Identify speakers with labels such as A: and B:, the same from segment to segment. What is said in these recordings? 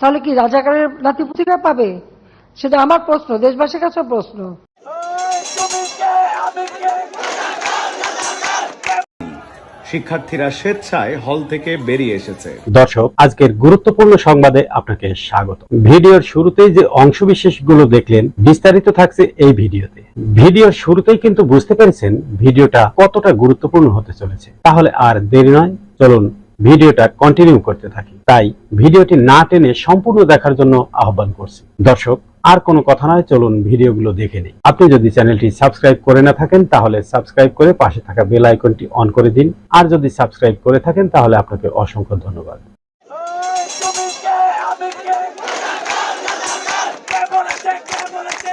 A: তাহলে কি রাজাকারের নাতিপুতিরা পাবে? সেটা আমার প্রশ্ন দেশবাসীর কাছে প্রশ্ন।
B: শিক্ষার্থীরা স্বেচ্ছায় হল থেকে বেরিয়ে এসেছে।
C: দর্শক আজকের গুরুত্বপূর্ণ সংবাদে আপনাকে স্বাগত। ভিডিওর শুরুতেই যে অংশবিশেষগুলো দেখলেন বিস্তারিত থাকছে এই ভিডিওতে। ভিডিওর শুরুতেই কিন্তু বুঝতে পেরেছেন ভিডিওটা কতটা গুরুত্বপূর্ণ হতে চলেছে। তাহলে আর দেরি নয় চলুন ভিডিওটা কন্টিনিউ করতে থাকি। তাই ভিডিওটি না টেনে সম্পূর্ণ দেখার জন্য আহ্বান করছি। দর্শক, আর কোনো কথা নয়, চলুন ভিডিওগুলো দেখে নিই। আপনি যদি চ্যানেলটি সাবস্ক্রাইব করে না থাকেন, তাহলে সাবস্ক্রাইব করে পাশে থাকা বেল আইকনটি অন করে দিন। আর যদি সাবস্ক্রাইব করে থাকেন, তাহলে আপনাকে অসংখ্য ধন্যবাদ
D: তুমি কে আমি কে কে বলেছে কে বলেছে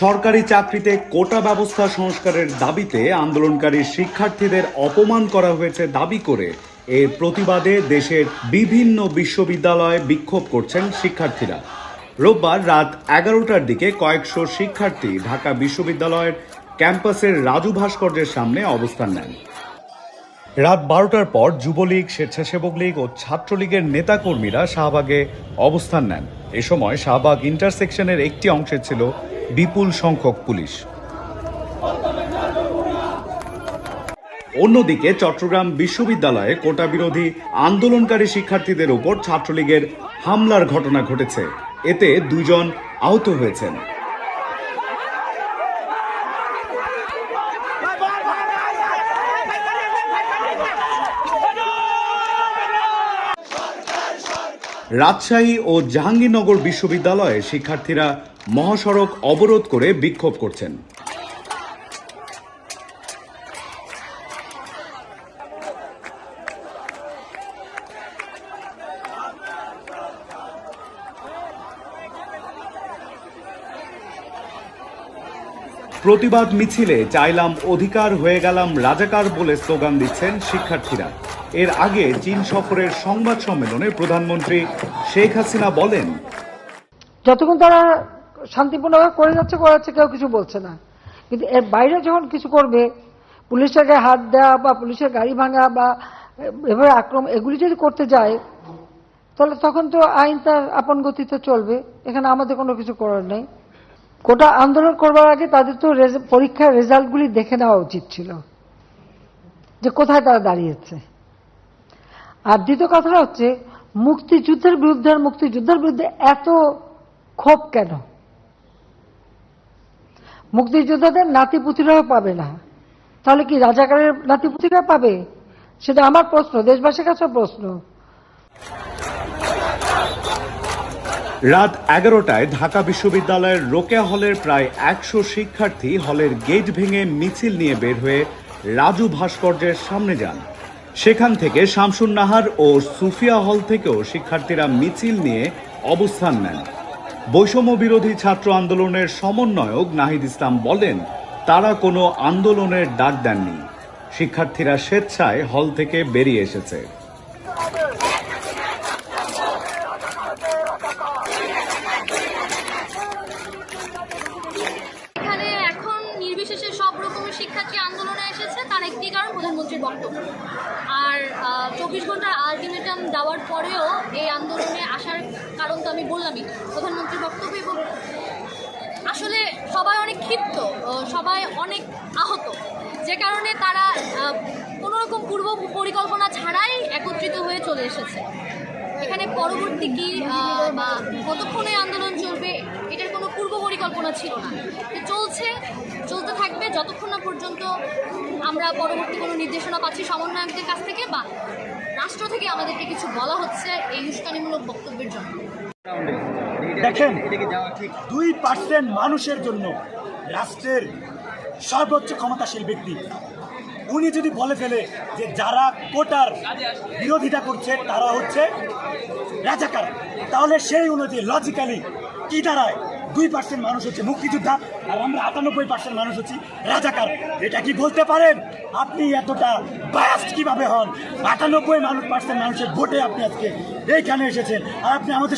B: সরকারি চাকরিতে কোটা ব্যবস্থা সংস্কারের দাবিতে আন্দোলনকারী শিক্ষার্থীদের অপমান করা হয়েছে দাবি করে এর প্রতিবাদে দেশের বিভিন্ন বিশ্ববিদ্যালয়ে বিক্ষোভ করছেন শিক্ষার্থীরা। রোববার রাত এগারোটার দিকে কয়েকশো শিক্ষার্থী ঢাকা বিশ্ববিদ্যালয়ের ক্যাম্পাসের রাজু ভাস্কর্যের সামনে অবস্থান নেন। রাত বারোটার পর যুবলীগ, স্বেচ্ছাসেবক লীগ ও ছাত্রলীগের নেতাকর্মীরা শাহবাগে অবস্থান নেন। এ সময় শাহবাগ ইন্টারসেকশনের একটি অংশে ছিল বিপুল সংখ্যক পুলিশ। অন্যদিকে চট্টগ্রাম বিশ্ববিদ্যালয়ে কোটা বিরোধী আন্দোলনকারী শিক্ষার্থীদের উপর ছাত্রলীগের হামলার ঘটনা ঘটেছে। এতে দুজন আহত হয়েছেন। রাজশাহী ও জাহাঙ্গীরনগর বিশ্ববিদ্যালয়ে শিক্ষার্থীরা মহাসড়ক অবরোধ করে বিক্ষোভ করছেন। প্রতিবাদ মিছিলে চাইলাম অধিকার হয়ে গেলাম রাজাকার বলে স্লোগান দিচ্ছেন শিক্ষার্থীরা। এর আগে চীন সফরের সংবাদ সম্মেলনে প্রধানমন্ত্রী শেখ হাসিনা বলেন,
A: যতক্ষণ তারা শান্তিপূর্ণভাবে করে যাচ্ছে করে যাচ্ছে, কেউ কিছু বলছে না। কিন্তু এর বাইরে যখন কিছু করবে, পুলিশের গায়ে হাত দেওয়া বা পুলিশের গাড়ি ভাঙা বা এভাবে আক্রমণ, এগুলি যদি করতে যায়, তাহলে তখন তো আইন তার আপন গতিতে চলবে। এখানে আমাদের কোনো কিছু করার নেই। কোটা আন্দোলন করবার আগে তাদের তো পরীক্ষার রেজাল্টগুলি দেখে নেওয়া উচিত ছিল যে কোথায় তারা দাঁড়িয়েছে। আর দ্বিতীয় কথাটা হচ্ছে, মুক্তিযুদ্ধের বিরুদ্ধে আর মুক্তিযুদ্ধের বিরুদ্ধে এত ক্ষোভ কেন? মুক্তিযোদ্ধাদের নাতিপুতিরাও পাবে না। তাহলে কি রাজাকারের নাতিপুতিরা পাবে? সেটা আমার প্রশ্ন, দেশবাসীর কাছে প্রশ্ন।
B: রাত এগারোটায় ঢাকা বিশ্ববিদ্যালয়ের রোকেয়া হলের প্রায় একশো শিক্ষার্থী হলের গেট ভেঙে মিছিল নিয়ে বের হয়ে রাজু ভাস্কর্যের সামনে যান। সেখান থেকে শামসুন নাহার ও সুফিয়া হল থেকেও শিক্ষার্থীরা মিছিল নিয়ে অবস্থান নেন। বৈষম্য বিরোধী ছাত্র আন্দোলনের সমন্বয়ক নাহিদ ইসলাম বলেন, তারা কোনো আন্দোলনের ডাক দেননি। শিক্ষার্থীরা স্বেচ্ছায় হল থেকে বেরিয়ে এসেছে।
E: এখানে নির্বিশেষে সব রকমের শিক্ষার্থী আন্দোলনে তার একটি কারণ প্রধানমন্ত্রীর বক্তব্য। আর চব্বিশ ঘণ্টার আলটিমেটাম দেওয়ার পরেও এই আন্দোলনে আসার কারণ তো আমি বললামই, প্রধানমন্ত্রীর বক্তব্য এবং আসলে সবাই অনেক ক্ষিপ্ত সবাই অনেক আহত। যে কারণে তারা কোনো রকম পূর্ব পরিকল্পনা ছাড়াই একত্রিত হয়ে চলে এসেছে। এখানে পরবর্তী কি বা কতক্ষণে আন্দোলন চলবে পরিকল্পনা ছিল না। চলছে, চলতে থাকবে যতক্ষণ না পর্যন্ত আমরা পরবর্তী কোনো নির্দেশনা পাচ্ছি সমন্বয়কদের কাছ থেকে বা রাষ্ট্র থেকে আমাদেরকে কিছু বলা হচ্ছে এই উস্কানিমূলক বক্তব্যের জন্য।
F: দেখেন, দুই পার্সেন্ট মানুষের জন্য রাষ্ট্রের সর্বোচ্চ ক্ষমতাশীল ব্যক্তি, উনি যদি বলে ফেলে যে যারা কোটার বিরোধিতা করছে তারা হচ্ছে রাজাকার, তাহলে সেই অনুযায়ী লজিক্যালি কি দাঁড়ায়? দুই পার্সেন্ট মানুষ হচ্ছে মুক্তিযোদ্ধা আর আমরা আটানব্বই পার্সেন্ট মানুষ হচ্ছি রাজাকার। এটা কি বলতে পারেন? আপনি এতটা বায়াস্ট কীভাবে হন? আটানব্বই মানুষ পার্সেন্ট মানুষের ভোটে আপনি আজকে এইখানে এসেছেন। আর আপনি আমাদের